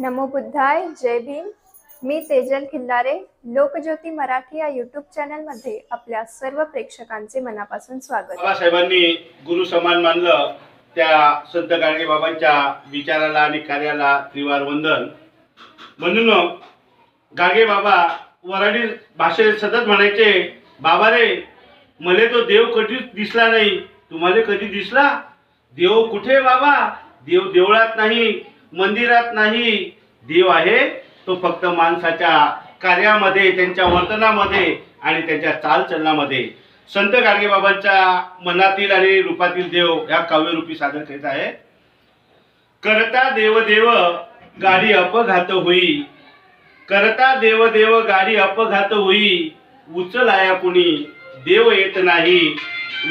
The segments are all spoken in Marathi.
नमो बुद्धाय जय भीम. मी तेजल खिल्लारे लोकज्योती मराठी या युट्यूब चॅनलमध्ये आपल्या सर्व प्रेक्षकांचे मनापासून स्वागत. बाबासाहेबांनी गुरु समान मानलं त्या संत गाडगे बाबांच्या विचाराला आणि कार्याला त्रिवार वंदन. म्हणून गाडगे बाबा वराडी भाषेत सतत म्हणायचे बाबा रे मले तो देव कधीच दिसला नाही? तुम्हाला कधी दिसला? देव कुठे बाबा? देव देवळात नाही. मंदिरात नाही. देव आहे. तो फक्त माणसाच्या कार्यामध्ये त्यांच्या वर्तनामध्ये आणि त्यांच्या चालचलनामध्ये. संत गाडगेबाबांच्या मनातील आणि रूपातील देव या काव्यरूपी सादर करीत आहे. करता देव देव गाडी अपघात होई. करता देव देव गाडी अपघात होई. उचलाया कुणी? देव येत नाही.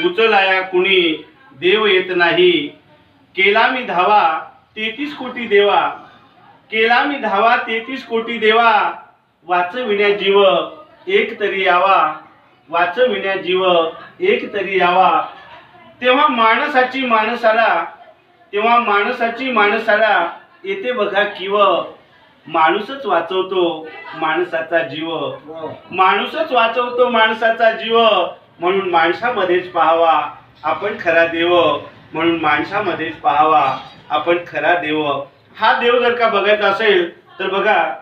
उचलाया कुणी? देव येत नाही. केला मी धावा. तेहतीस कोटी देवा. केला मी धावा तेहतीस कोटी देवा. वाचविण्या जीव एक तरी यावा. वाचविण्या जीव एक तरी यावा. तेव्हा माणसाची माणसाला तेव्हा माणसाची माणसाला येते बघा किव. माणूसच वाचवतो माणसाचा जीव. माणूसच वाचवतो माणसाचा जीव. म्हणून माणसामध्येच पाहावा. आपण खरा देव म्हणून माणसामध्येच पाहावा. आपण खरा देव हा देव जर का बघायचा असेल तर बघा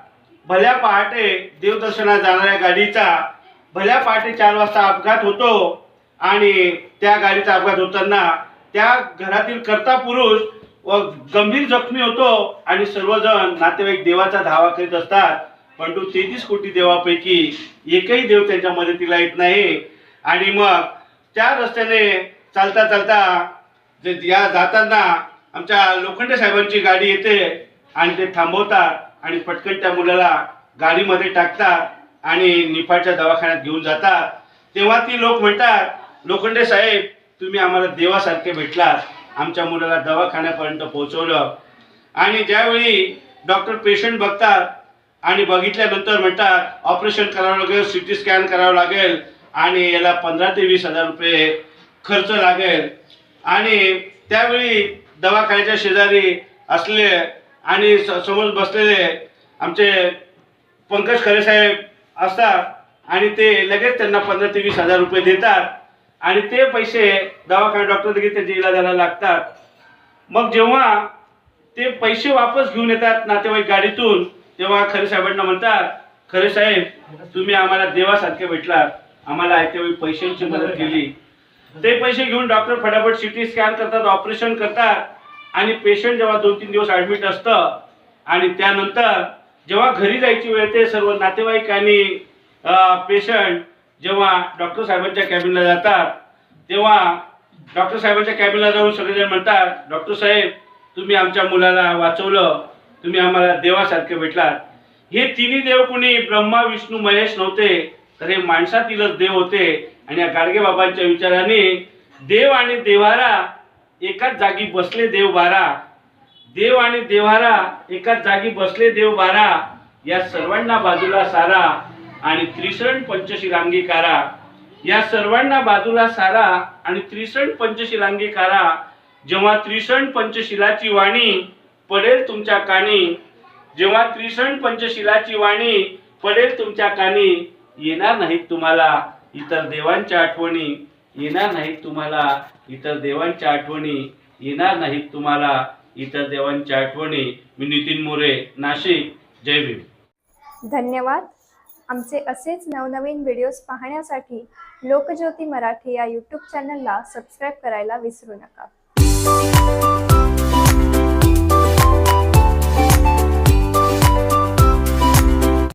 भल्या पहाटे देवदर्शनात जाणाऱ्या गाडीचा भल्या पहाटे चार वाजता अपघात होतो आणि त्या गाडीचा अपघात होताना त्या घरातील कर्ता पुरुष व गंभीर जखमी होतो आणि सर्वजण नातेवाईक देवाचा धावा करीत असतात. परंतु तेहतीस कोटी देवापैकी एकही देव त्यांच्या मदतीला येत नाही. आणि मग त्या रस्त्याने चालता चालता या जाताना आमच्या लोखंडे साहेबांची गाडी येते आणि ते थांबवतात आणि पटकन त्या मुलाला गाडीमध्ये टाकतात आणि निफाडच्या दवाखान्यात घेऊन जातात. तेव्हा ती लोक म्हणतात लोखंडे साहेब तुम्ही आम्हाला देवासारखे भेटलात. आमच्या मुलाला दवाखान्यापर्यंत पोहोचवलं. आणि ज्यावेळी डॉक्टर पेशंट बघतात आणि बघितल्यानंतर म्हणतात ऑपरेशन करावं लागेल सी टी स्कॅन करावं लागेल आणि याला पंधरा ते वीस हजार रुपये खर्च लागेल. आणि त्यावेळी दवाखान्याच्या शेजारी असले आणि स- समोर बसलेले आमचे पंकज खरे साहेब असतात आणि ते लगेच त्यांना पंधरा ते वीस हजार रुपये देतात आणि ते पैसे दवाखाना डॉक्टर देखील त्यांच्या इलाजाला लागतात. मग जेव्हा ते पैसे वापस घेऊन येतात नातेवाईक गाडीतून तेव्हा खरे साहेबांना म्हणतात खरे साहेब तुम्ही आम्हाला देवासारखे भेटलात. आम्हाला आयत्यावेळी पैशांची मदत केली. ते पैसे घेऊन डॉक्टर फटाफट सिटी स्कॅन करतात ऑपरेशन करतात. आणि पेशंट जेव्हा दोन तीन दिवस ॲडमिट असतं आणि त्यानंतर जेव्हा घरी जायची वेळ ते सर्व नातेवाईक आणि पेशंट जेव्हा डॉक्टर साहेबांच्या कॅबिनला जातात तेव्हा डॉक्टर साहेबांच्या कॅबिनला जाऊन सगळेजण म्हणतात डॉक्टर साहेब तुम्ही आमच्या मुलाला वाचवलं तुम्ही आम्हाला देवासारखे भेटलात. हे तिन्ही देव कोणी ब्रह्मा विष्णू महेश नव्हते. तर हे माणसातीलच देव होते. आणि या गाडगे बाबांच्या विचाराने देव आणि देवारा एकाच जागी बसले देव बारा. देव आणि देवारा एकाच जागी बसले देव बारा. या सर्वांना बाजूला सारा आणि त्रिसरण पंचशील अंगीकारा या सर्वांना बाजूला सारा आणि त्रिसण पंचशील अंगीकारा जेव्हा त्रिसण पंचशिलाची वाणी पडेल तुमच्या कानी जेव्हा त्रिसण पंचशिलाची वाणी पडेल तुमच्या कानी येणार नाहीत तुम्हाला इतर देवांच्या आठवणी येणार नाहीत तुम्हाला इतर देवांच्या आठवणी येणार नाहीत तुम्हाला इतर देवांच्या आठवणी. मी नितीन मोरे नाशिक. जय भीम. धन्यवाद. आमचे असेच नवनवीन व्हिडिओज पाहण्यासाठी लोकज्योती मराठी या यूट्यूब चॅनलला सबस्क्राईब करायला विसरू नका.